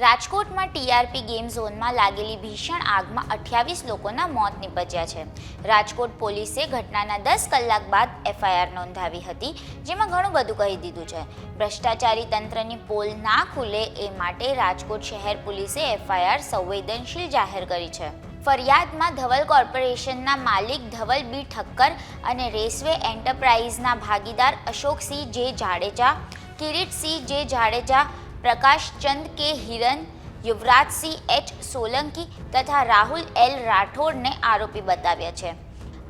રાજકોટમાં TRP game ઝોનમાં લાગેલી ભીષણ આગમાં અઠ્યાવીસ લોકોના મોત નીપજ્યા છે. રાજકોટ પોલીસે ઘટનાના દસ કલાક બાદ એફઆઈઆર નોંધાવી હતી, જેમાં ઘણું બધું કહી દીધું છે. ભ્રષ્ટાચારી તંત્રની પોલ ના ખુલે એ માટે રાજકોટ શહેર પોલીસે એફઆઈઆર સંવેદનશીલ જાહેર કરી છે. ફરિયાદમાં ધવલ કોર્પોરેશનના માલિક ધવલ બી ઠક્કર અને રેસવે એન્ટરપ્રાઇઝના ભાગીદાર અશોકસિંહ જે જાડેજા, કિરીટસિંહ જે જાડેજા પ્રકાશચંદ કે હિરન, યુવરાજસિંહ એચ સોલંકી તથા રાહુલ એલ રાઠોડને આરોપી બતાવ્યા છે.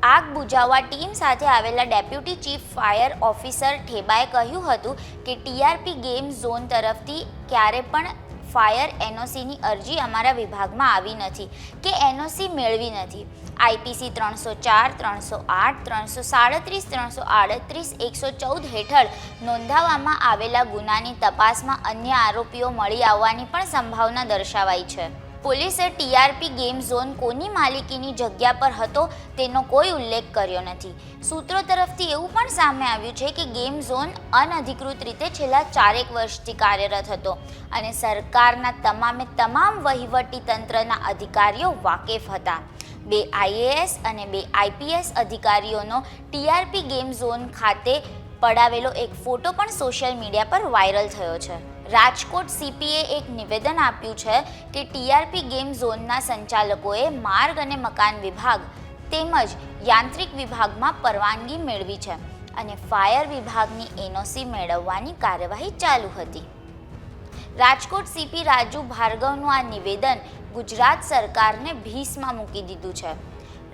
આગ બુઝાવવા ટીમ સાથે આવેલા ડેપ્યુટી ચીફ ફાયર ઓફિસર ઠેબાએ કહ્યું હતું કે ટીઆરપી ગેમ ઝોન તરફથી ક્યારે પણ ફાયર એનઓસીની અરજી અમારા વિભાગમાં આવી નથી કે એનઓસી મેળવી નથી. આઈપીસી ત્રણસો ચાર, ત્રણસો આઠ, ત્રણસો સાડત્રીસ, ત્રણસો આડત્રીસ, એકસો ચૌદ હેઠળ નોંધાવવામાં આવેલા ગુનાની તપાસમાં અન્ય આરોપીઓ મળી આવવાની પણ સંભાવના દર્શાવાઈ છે. પોલીસે ટીઆરપી ગેમ ઝોન કોની માલિકીની જગ્યા પર હતો તેનો કોઈ ઉલ્લેખ કર્યો નથી. સૂત્રો તરફથી એવું પણ સામે આવ્યું છે કે ગેમ ઝોન અનધિકૃત રીતે છેલ્લા ચારેક વર્ષથી કાર્યરત હતો અને સરકારના તમામે તમામ વહીવટી તંત્રના અધિકારીઓ વાકેફ હતા. બે આઈએએસ અને બે આઈપીએસ અધિકારીઓનો ટીઆરપી ગેમ ઝોન ખાતે પડાવેલો એક ફોટો પણ સોશિયલ મીડિયા પર વાયરલ થયો છે. રાજકોટ સીપીએ એક નિવેદન આપ્યું છે કે ટીઆરપી ગેમ ઝોનના સંચાલકોએ માર્ગ અને મકાન વિભાગ તેમજ યાંત્રિક વિભાગમાં પરવાનગી મેળવી છે અને ફાયર વિભાગની એનઓસી મેળવવાની કાર્યવાહી ચાલુ હતી. રાજકોટ સીપી રાજુ ભાર્ગવનું આ નિવેદન ગુજરાત સરકારને ભીસમાં મૂકી દીધું છે.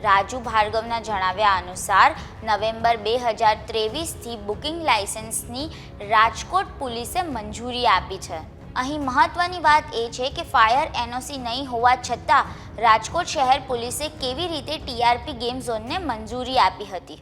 રાજુ ભાર્ગવના જણાવ્યા અનુસાર નવેમ્બર બે હજાર ત્રેવીસથી બુકિંગ લાયસન્સની રાજકોટ પોલીસે મંજૂરી આપી છે. અહીં મહત્વની વાત એ છે કે ફાયર એનઓસી નહીં હોવા છતાં રાજકોટ શહેર પોલીસે કેવી રીતે ટીઆરપી ગેમ ઝોનને મંજૂરી આપી હતી.